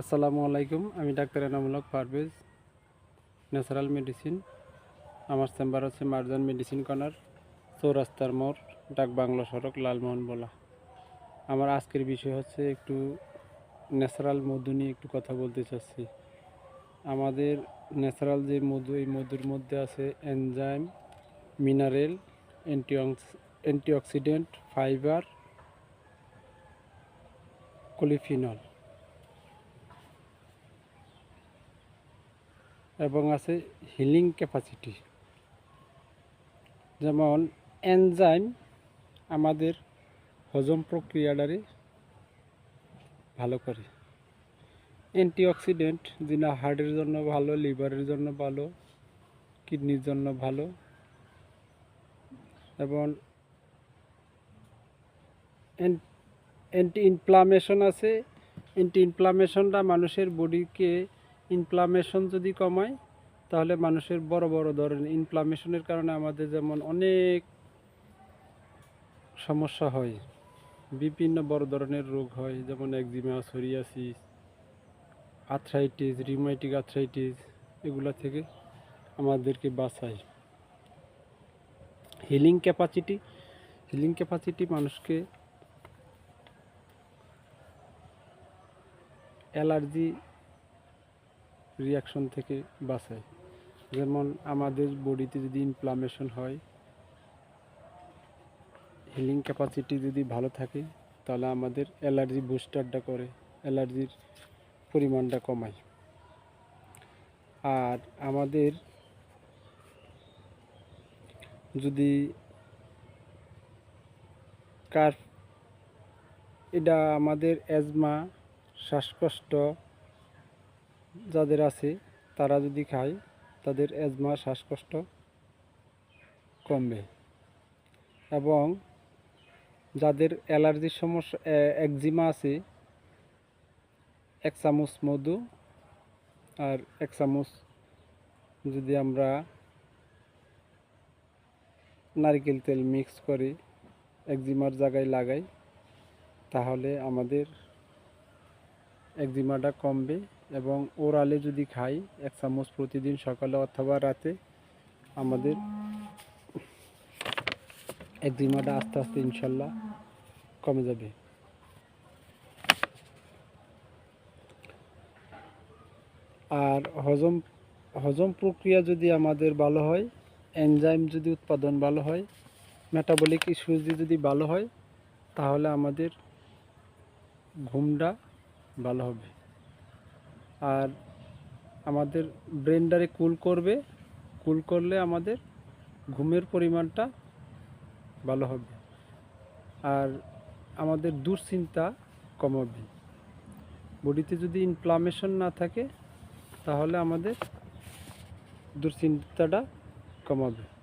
আসসালামু আলাইকুম, আমি doctor Enamul Parvez, natural medicine. আমার চেম্বার হচ্ছে মার্জান মেডিসিন কর্নার, চৌরাস্তার মোড়, ডাক বাংলা সড়ক, লালমোহন বলা। আমার আজকের বিষয় হচ্ছে একটু ন্যাচারাল মধু নিয়ে একটু কথা বলতে চাচ্ছি। আমাদের ন্যাচারাল যে মধু, এই মধুর মধ্যে আছে enzyme, mineral anti antioxidant, fibre কলিফিনল এবং আছে হিলিং ক্যাপাসিটি যেমন এনজাইম আমাদের হজম প্রক্রিয়াটারে ভালো করে। অ্যান্টিঅক্সিডেন্ট যেটা হার্টের জন্য ভালো লিভারের জন্য ভালো কিডনির জন্য ভালো, এবং অ্যান্টি ইনফ্লামেশন আছে। অ্যান্টি ইনফ্লামেশনটা মানুষের বডিকে ইনফ্লামেশন যদি কমায়, তাহলে মানুষের বড় বড় ধরনের ইনফ্লামেশনের কারণে আমাদের যেমন অনেক সমস্যা হয়, বিভিন্ন বড় ধরনের রোগ হয়, যেমন eczema psoriasis arthritis rheumatic arthritis এগুলা থেকে আমাদেরকে বাঁচায়। হিলিং ক্যাপাসিটি হিলিং ক্যাপাসিটি মানুষকে অ্যালার্জি রিয়াকশন থেকে বাঁচায়। যেমন আমাদের বডিতে যদি ইনফ্লামেশন হয় হিলিং ক্যাপাসিটি যদি ভালো থাকে, তাহলে আমাদের অ্যালার্জি বুস্টারটা করে অ্যালার্জির পরিমাণটা কমায়। আর আমাদের যদি কার, এটা আমাদের অ্যাজমা শ্বাসকষ্ট যাদের আছে, তারা যদি খায়, তাদের অ্যাজমা শ্বাসকষ্ট কমবে। এবং যাদের অ্যালার্জির সমস্যা একজিমা আছে, এক চামচ মধু আর এক চামচ যদি আমরা নারকেল তেল মিক্স করে, একজিমার জায়গায় লাগাই, তাহলে আমাদের একজিমাটা কমবে এবং ওরালে যদি খাই, এক চামচ প্রতিদিন সকালে অথবা রাতে আমাদের একজিমাটা আস্তে আস্তে ইনশাল্লাহ কমে যাবে। আর হজম হজম প্রক্রিয়া যদি আমাদের ভালো হয়, এনজাইম যদি উৎপাদন ভালো হয়, মেটাবলিক ইস্যুজ যদি ভালো হয়, তাহলে আমাদের ঘুমটা ভালো হবে। আর আমাদের ব্রেনটারে কুল করবে, কুল করলে আমাদের ঘুমের পরিমাণটা ভালো হবে। আর আমাদের দুশ্চিন্তা কমাবে। বডিতে যদি ইনফ্লামেশন না থাকে, তাহলে আমাদের দুশ্চিন্তাটা কমাবে।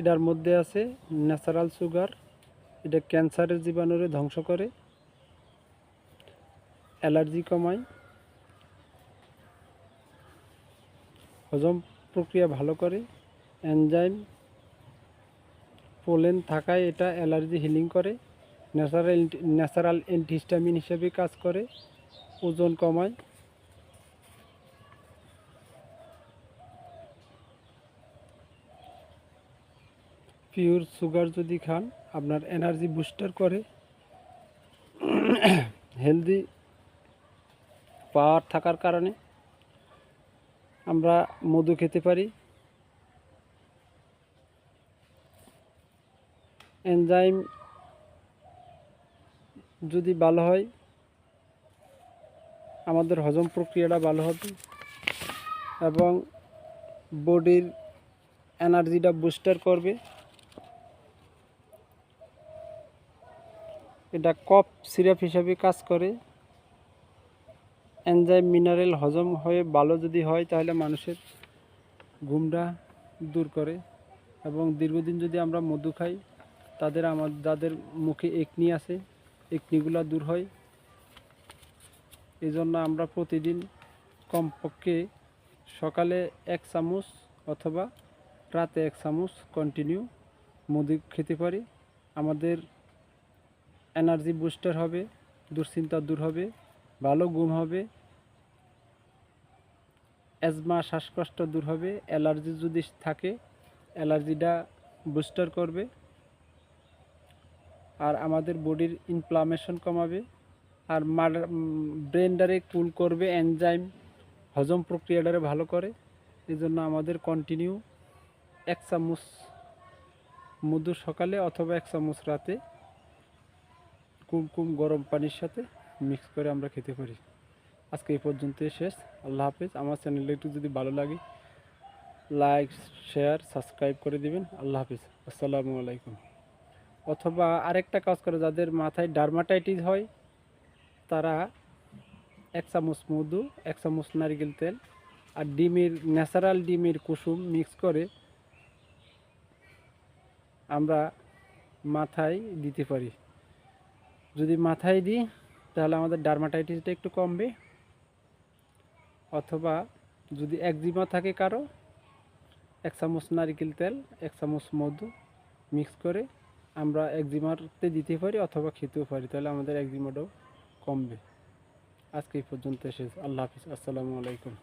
এটার মধ্যে আছে ন্যাচারাল সুগার, এটা ক্যান্সারের জীবাণুরে ধ্বংস করে, অ্যালার্জি কমায়, হজম প্রক্রিয়া ভালো করে, এনজাইম, পোলেন থাকায় এটা অ্যালার্জি হিলিং করে, ন্যাচারাল ন্যাচারাল অ্যান্টিহিস্টামিন হিসেবে কাজ করে, ওজন কমায়। পিওর সুগার যদি খান, আপনার এনার্জি বুস্টার করে। হেলদি পাওয়ার থাকার কারণে আমরা মধু খেতে পারি। এনজাইম যদি ভালো হয়, আমাদের হজম প্রক্রিয়াটা ভালো হবে এবং বডির এনার্জিটা বুস্টার করবে। এটা কফ সিরাপ হিসাবে কাজ করে। এনজাইম মিনারেল হজম হয়ে ভালো যদি হয় তাহলে মানুষের ঘুমটা দূর করে এবং দীর্ঘদিন যদি আমরা মধু খাই, তাদের আমার, যাদের মুখে একনি আছে একনিগুলা দূর হয়। এই জন্য আমরা প্রতিদিন কমপক্ষে সকালে এক চামচ অথবা রাতে এক চামচ কন্টিনিউ মধু খেতে পারি। আমাদের এনার্জি বুস্টার হবে, দুশ্চিন্তা দূর হবে, ভালো ঘুম হবে অ্যাজমা শ্বাসকষ্ট দূর হবে, অ্যালার্জি যদি থাকে, অ্যালার্জিটা বুস্টার করবে আর আমাদের বডির ইনফ্লামেশন কমাবে আর মার ব্রেনডারে কুল করবে এনজাইম হজম প্রক্রিয়াটারে ভালো করে। এই জন্য আমাদের কন্টিনিউ এক চামচ মধু সকালে অথবা এক চামচ রাতে কুমকুম গরম পানির সাথে মিক্স করে আমরা খেতে পারি। আজকে এই পর্যন্তই শেষ। আল্লাহ হাফেজ। আমার চ্যানেলটা একটু যদি ভালো লাগে লাইক শেয়ার সাবস্ক্রাইব করে দিবেন। আল্লাহ হাফিজ। আসসালামু আলাইকুম। অথবা আরেকটা কাজ করে, যাদের মাথায় ডার্মাটাইটিস হয়, তারা এক চামচ মধু, এক চামচ নারকেল তেল আর ডিমের ন্যাচারাল ডিমের কুসুম মিক্স করে আমরা মাথায় দিতে পারি। যদি মাথায় দিই, তাহলে আমাদের ডার্মাটাইটিসটা একটু কমবে। অথবা যদি একজিমা থাকে কারও, এক চামচ নারকেল তেল, এক চামচ মধু মিক্স করে আমরা একজিমাতে দিতে পারি অথবা খেতেও পারি, তাহলে আমাদের একজিমাটাও কমবে। আজকে এই পর্যন্ত শেষ আল্লাহ হাফিজ। আসসালামু আলাইকুম।